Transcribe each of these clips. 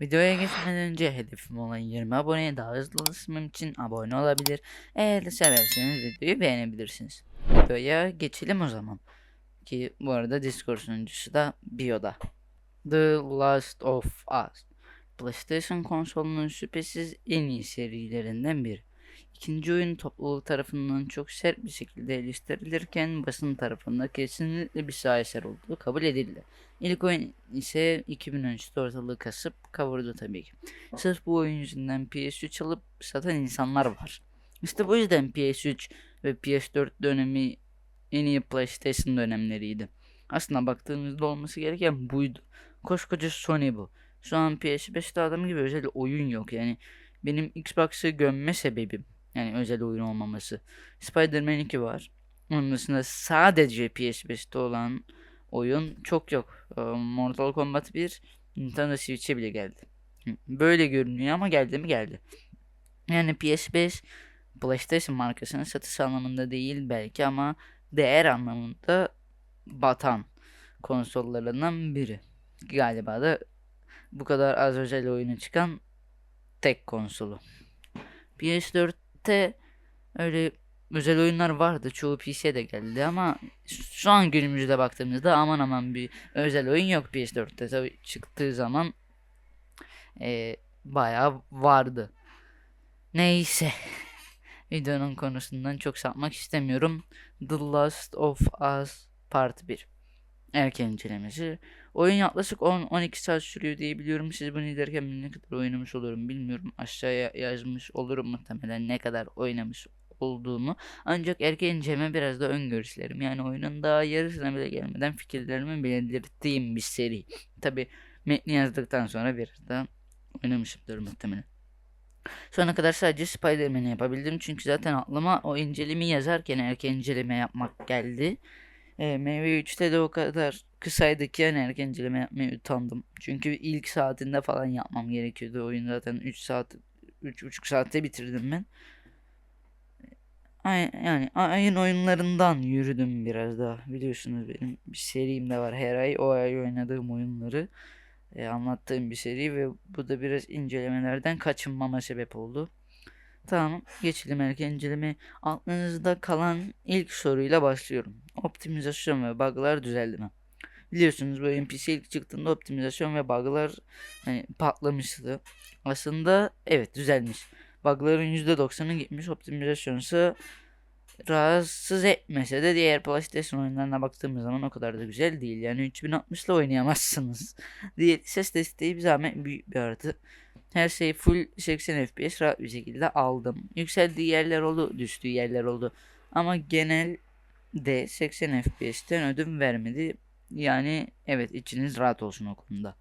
Videoya geçmeden önce hedefim olan 20 aboneye daha hızlı ulaşmam için abone olabilir. Eğer de severseniz videoyu beğenebilirsiniz. Videoya geçelim o zaman. Ki bu arada Discord sunucusu da Bio'da. The Last of Us. PlayStation konsolunun şüphesiz en iyi serilerinden biri. İkinci oyun topluluğu tarafından çok sert bir şekilde eleştirilirken basın tarafından kesinlikle bir şaheser olduğu kabul edildi. İlk oyun ise 2013'te ortalığı kasıp kavurdu tabii ki. Sırf bu oyun yüzünden PS3 alıp satan insanlar var. İşte bu yüzden PS3 ve PS4 dönemi en iyi PlayStation dönemleriydi. Aslında baktığınızda olması gereken buydu. Koskoca Sony bu. Şu an PS5'te adam gibi özel oyun yok yani. Benim Xbox'ı gömme sebebim. Yani özel oyun olmaması. Spider-Man 2 var. Onun dışında sadece PS5'te olan oyun çok yok. Ee, Mortal Kombat 1 Nintendo Switch'e bile geldi. Böyle görünüyor ama geldi mi geldi. Yani PS5 PlayStation markasının satış anlamında değil belki ama değer anlamında batan konsollarından biri. Galiba da bu kadar az özel oyunu çıkan tek konsolu. PS4'te öyle özel oyunlar vardı. Çoğu PC'ye de geldi ama şu an günümüzde baktığımızda aman aman bir özel oyun yok PS4'te. Tabii çıktığı zaman e, bayağı vardı. Neyse. Videonun konusundan çok sapmak istemiyorum. The Last of Us Part 1. Erken incelemesi. Oyun yaklaşık 10-12 saat sürüyor diye biliyorum. Siz bunu izlerken ne kadar oynamış olurum bilmiyorum. Aşağıya yazmış olurum muhtemelen ne kadar oynamış olduğumu. Ancak erken inceleme biraz da ön görüşlerim. Yani oyunun daha yarısına bile gelmeden fikirlerimi belirttiğim bir seri. Tabi metni yazdıktan sonra biraz da oynamışımdır muhtemelen. Şu ana kadar sadece Spider-Man'i yapabildim. Çünkü zaten aklıma o incelemeyi yazarken erken inceleme yapmak geldi. E, MV3'te de o kadar kısaydı ki yani erken inceleme yapmaya utandım. Çünkü ilk saatinde falan yapmam gerekiyordu. Oyun zaten 3 saat 3,5 saatte bitirdim ben. Yani ayın oyunlarından yürüdüm biraz daha. Biliyorsunuz benim bir serim de var her ay. O ay oynadığım oyunları e, anlattığım bir seri ve bu da biraz incelemelerden kaçınmama sebep oldu. Tamam geçelim erken inceleme. Aklınızda kalan ilk soruyla başlıyorum. Optimizasyon ve bug'lar düzeldi mi? Biliyorsunuz bu NPC ilk çıktığında optimizasyon ve bug'lar hani patlamıştı. Aslında evet düzelmiş. Bug'ların %90'ı gitmiş. Optimizasyon ise rahatsız etmese de diğer PlayStation oyunlarına baktığımız zaman o kadar da güzel değil. Yani 3060 ile oynayamazsınız. Diye ses desteği bir zahmet büyük bir artı. Her şey full 80 FPS rahat bir şekilde aldım. Yükseldiği yerler oldu, düştüğü yerler oldu. Ama genelde 80 FPS'ten ödün vermedi. Yani evet içiniz rahat olsun o konuda.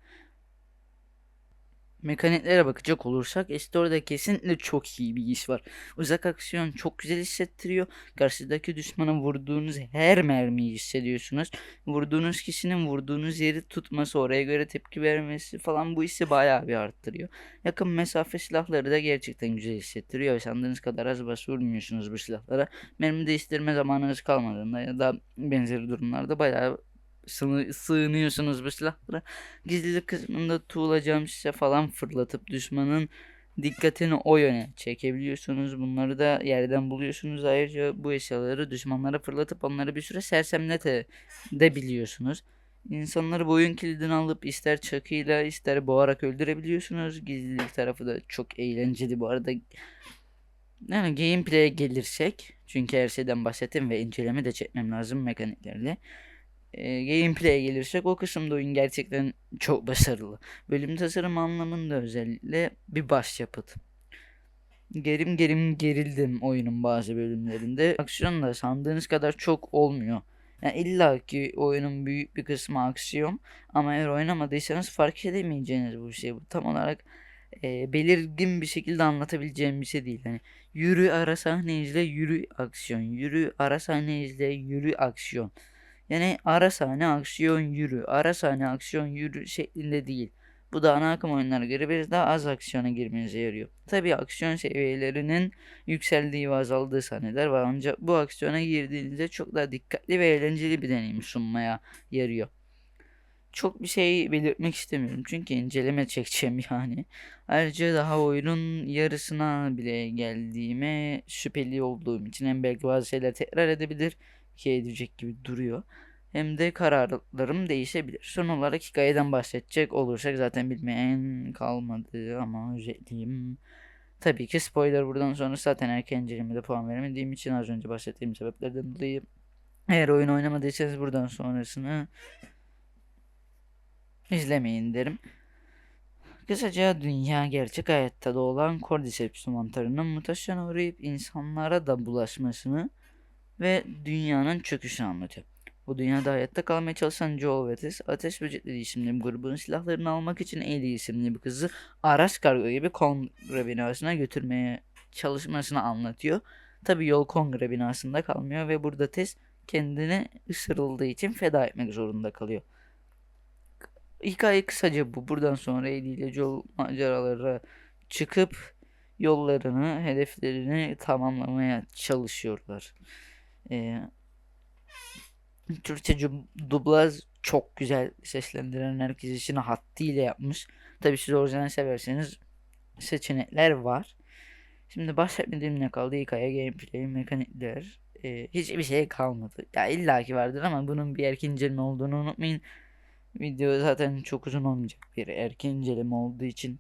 Mekaniklere bakacak olursak Estore'da kesinlikle çok iyi bir iş var. Uzak aksiyon çok güzel hissettiriyor. Karşıdaki düşmana vurduğunuz her mermiyi hissediyorsunuz. Vurduğunuz kişinin vurduğunuz yeri tutması, oraya göre tepki vermesi falan bu hissi bayağı bir arttırıyor. Yakın mesafe silahları da gerçekten güzel hissettiriyor. Sandığınız kadar az bas vurmuyorsunuz bu silahlara. Mermi değiştirme zamanınız kalmadığında ya da benzeri durumlarda bayağı sığını- sığınıyorsunuz bu silahlara. Gizlilik kısmında tuğla şişe falan fırlatıp düşmanın dikkatini o yöne çekebiliyorsunuz. Bunları da yerden buluyorsunuz. Ayrıca bu eşyaları düşmanlara fırlatıp onları bir süre sersemlete de biliyorsunuz. İnsanları bu oyun kilidini alıp ister çakıyla ister boğarak öldürebiliyorsunuz. Gizlilik tarafı da çok eğlenceli bu arada. Yani gameplay'e gelirsek çünkü her şeyden bahsettim ve inceleme de çekmem lazım mekaniklerle e, gameplay'e gelirsek o kısımda oyun gerçekten çok başarılı. Bölüm tasarım anlamında özellikle bir başyapıt. Gerim gerim gerildim oyunun bazı bölümlerinde. Aksiyon da sandığınız kadar çok olmuyor. Yani illa ki oyunun büyük bir kısmı aksiyon ama eğer oynamadıysanız fark edemeyeceğiniz bu şey. Bu tam olarak e, belirgin bir şekilde anlatabileceğim bir şey değil. Yani yürü ara sahne izle yürü aksiyon. Yürü ara sahne izle yürü aksiyon. Yani ara sahne aksiyon yürü, ara sahne aksiyon yürü şeklinde değil. Bu da ana akım oyunlara göre biraz daha az aksiyona girmenize yarıyor. Tabi aksiyon seviyelerinin yükseldiği ve azaldığı sahneler var ancak bu aksiyona girdiğinizde çok daha dikkatli ve eğlenceli bir deneyim sunmaya yarıyor. çok bir şey belirtmek istemiyorum. Çünkü inceleme çekeceğim yani. Ayrıca daha oyunun yarısına bile geldiğime şüpheli olduğum için hem belki bazı şeyler tekrar edebilir ki edecek gibi duruyor. Hem de kararlarım değişebilir. Son olarak hikayeden bahsedecek olursak zaten bilmeyen kalmadı ama özetleyeyim. Tabii ki spoiler buradan sonra zaten erken incelemede puan veremediğim için az önce bahsettiğim sebeplerden dolayı eğer oyun oynamadıysanız buradan sonrasını izlemeyin derim. Kısaca dünya gerçek hayatta da olan Cordyceps mantarının mutasyona uğrayıp insanlara da bulaşmasını ve dünyanın çöküşünü anlatıyor. Bu dünyada hayatta kalmaya çalışan Joel ve Tess, Ateş Böcekleri isimli bir grubun silahlarını almak için Ellie isimli bir kızı araç kargo gibi kongre binasına götürmeye çalışmasını anlatıyor. Tabi yol kongre binasında kalmıyor ve burada Tess kendini ısırıldığı için feda etmek zorunda kalıyor. Hikaye kısaca bu. Buradan sonra Ellie ile Joel maceralara çıkıp yollarını, hedeflerini tamamlamaya çalışıyorlar. Ee, Türkçe dublaj çok güzel seslendiren herkes işini hattıyla yapmış. Tabii siz orijinal severseniz seçenekler var. Şimdi bahsetmediğim ne kaldı? Hikaye, gameplay, mekanikler. Ee, hiçbir şey kalmadı. Ya illaki vardır ama bunun bir erken inceleme olduğunu unutmayın. Video zaten çok uzun olmayacak bir erken inceleme olduğu için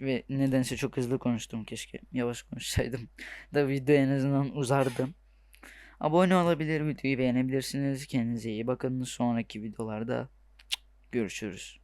ve nedense çok hızlı konuştum keşke yavaş konuşsaydım da video en azından uzardı. Abone olabilir, videoyu beğenebilirsiniz. Kendinize iyi bakın. Sonraki videolarda görüşürüz.